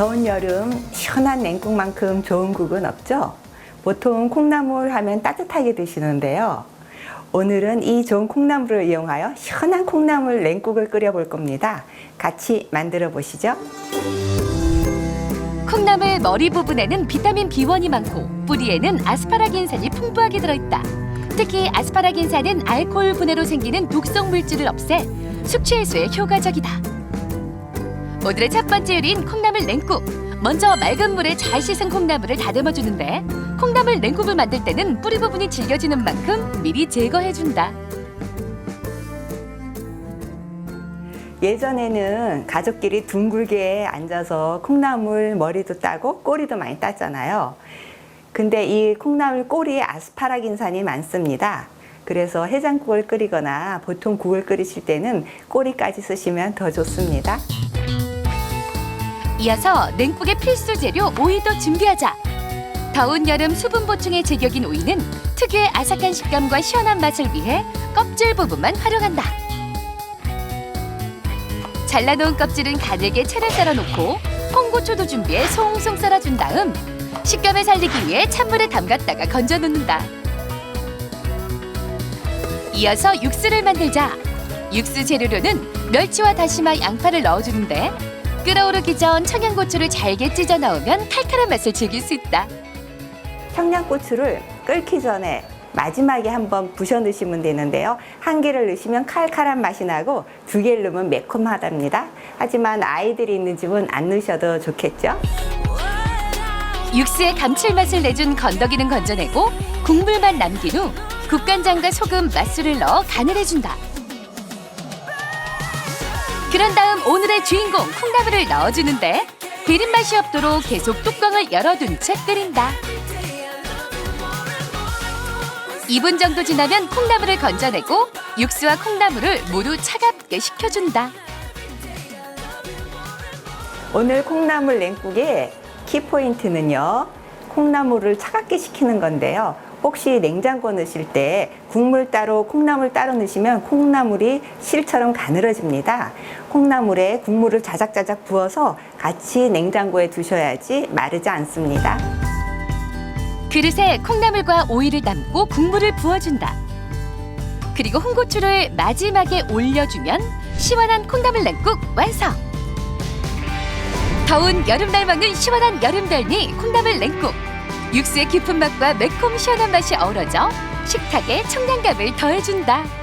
여름 시원한 냉국만큼 좋은 국은 없죠? 보통 콩나물 하면 따뜻하게 드시는데요. 오늘은 이 좋은 콩나물을 이용하여 시원한 콩나물 냉국을 끓여 볼 겁니다. 같이 만들어 보시죠. 콩나물 머리 부분에는 비타민 B1이 많고 뿌리에는 아스파라긴산이 풍부하게 들어있다. 특히 아스파라긴산은 알코올 분해로 생기는 독성 물질을 없애 숙취 해소에 효과적이다. 오늘의 첫 번째 요리인 콩나물 냉국. 먼저 맑은 물에 잘 씻은 콩나물을 다듬어 주는데 콩나물 냉국을 만들 때는 뿌리 부분이 질겨지는 만큼 미리 제거해 준다. 예전에는 가족끼리 둥글게 앉아서 콩나물 머리도 따고 꼬리도 많이 땄잖아요. 근데 이 콩나물 꼬리에 아스파라긴산이 많습니다. 그래서 해장국을 끓이거나 보통 국을 끓이실 때는 꼬리까지 쓰시면 더 좋습니다. 이어서 냉국의 필수 재료 오이도 준비하자. 더운 여름 수분 보충에 제격인 오이는 특유의 아삭한 식감과 시원한 맛을 위해 껍질 부분만 활용한다. 잘라놓은 껍질은 가늘게 채를 썰어놓고 홍고초도 준비해 송송 썰어준 다음 식감을 살리기 위해 찬물에 담갔다가 건져 놓는다. 이어서 육수를 만들자. 육수 재료로는 멸치와 다시마, 양파를 넣어주는데 끓어오르기 전 청양고추를 잘게 찢어 넣으면 칼칼한 맛을 즐길 수 있다. 청양고추를 끓기 전에 마지막에 한번 부셔 넣으시면 되는데요. 한 개를 넣으시면 칼칼한 맛이 나고 두 개를 넣으면 매콤하답니다. 하지만 아이들이 있는 집은 안 넣으셔도 좋겠죠? 육수의 감칠맛을 내준 건더기는 건져내고 국물만 남긴 후 국간장과 소금, 맛술을 넣어 간을 해준다. 그런 다음 오늘의 주인공 콩나물을 넣어주는데 비린 맛이 없도록 계속 뚜껑을 열어둔 채 끓인다. 2분 정도 지나면 콩나물을 건져내고 육수와 콩나물을 모두 차갑게 식혀준다. 오늘 콩나물 냉국의 키포인트는요. 콩나물을 차갑게 식히는 건데요. 혹시 냉장고 넣으실 때 국물 따로 콩나물 따로 넣으시면 콩나물이 실처럼 가늘어집니다. 콩나물에 국물을 자작자작 부어서 같이 냉장고에 두셔야지 마르지 않습니다. 그릇에 콩나물과 오이를 담고 국물을 부어준다. 그리고 홍고추를 마지막에 올려주면 시원한 콩나물 냉국 완성. 더운 여름날 먹는 시원한 여름별미 콩나물 냉국. 육수의 깊은 맛과 매콤 시원한 맛이 어우러져 식탁에 청량감을 더해준다.